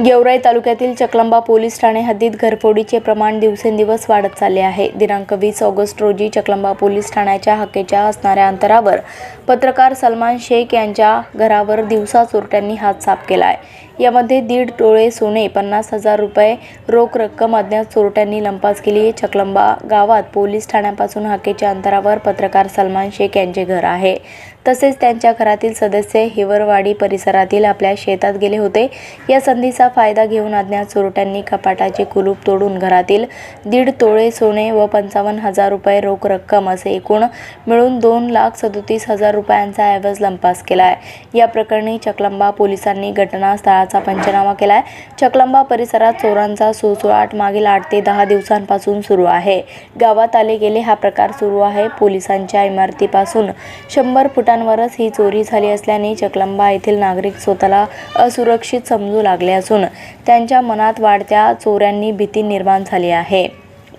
गेवराई तालुक्यातील चकलंबा पोलीस ठाणे हद्दीत घरफोडीचे प्रमाण दिवसेंदिवस वाढत चालले आहे. दिनांक वीस ऑगस्ट रोजी चकलंबा पोलीस ठाण्याच्या हकेच्या असणाऱ्या अंतरावर पत्रकार सलमान शेख यांच्या घरावर दिवसा चोरट्यांनी हात साफ केला आहे यामध्ये दीड टोळे सोने पन्नास हजार रुपये रोख रक्कम अज्ञात चोरट्यांनी लंपास केली आहे. चकलंबा गावात पोलीस ठाण्यापासून हकेच्या अंतरावर पत्रकार सलमान शेख यांचे घर आहे. तसेच त्यांच्या घरातील सदस्य हिवरवाडी परिसरातील आपल्या शेतात गेले होते. या संधीचा फायदा घेऊन अज्ञात चोरट्यांनी कपाटाचे कुलूप तोडून घरातील दीड तोळे सोने व पंचावन्न हजार रुपये रोख रक्कम असे एकूण मिळून दोन लाख सदोतीस हजार रुपयांचा ऐवज लंपास केला आहे या प्रकरणी चकलंबा पोलिसांनी घटनास्थळाचा पंचनामा केला आहे चकलंबा परिसरात चोरांचा सुळसुळाट मागील आठ ते दहा दिवसांपासून सुरू आहे. गावात आले गेले हा प्रकार सुरू आहे. पोलिसांच्या इमारतीपासून शंभर रस्त्यांवरच ही चोरी झाली असल्याने चकलंबा येथील नागरिक स्वतःला असुरक्षित समजू लागले असून त्यांच्या मनात वाढत्या चोऱ्यांनी भीती निर्माण झाली आहे.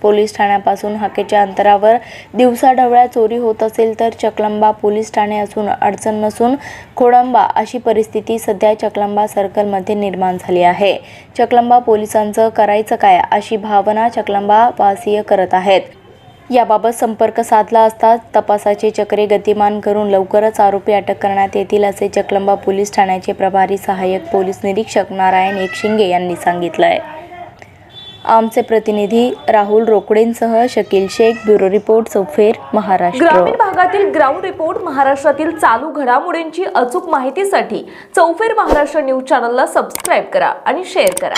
पोलीस ठाण्यापासून हाकेच्या अंतरावर दिवसाढवळ्या चोरी होत असेल तर चकलंबा पोलीस ठाणे असून अडचण नसून खोडंबा अशी परिस्थिती सध्या चकलंबा सर्कलमध्ये निर्माण झाली आहे. चकलंबा पोलिसांचं करायचं काय अशी भावना चकलंबा वासीय करत आहेत. याबाबत संपर्क साधला असता तपासाचे चक्रे गतिमान करून लवकरच आरोपी अटक करण्यात येतील असे चकलंबा पोलीस ठाण्याचे प्रभारी सहाय्यक पोलीस निरीक्षक नारायण एकशिंगे यांनी सांगितलं आहे आमचे प्रतिनिधी राहुल रोकडेंसह शकील शेख ब्युरो रिपोर्ट चौफेर महाराष्ट्र. ग्रामीण भागातील ग्राउंड रिपोर्ट महाराष्ट्रातील चालू घडामोडींची अचूक माहितीसाठी चौफेर महाराष्ट्र न्यूज चॅनलला सबस्क्राईब करा आणि शेअर करा.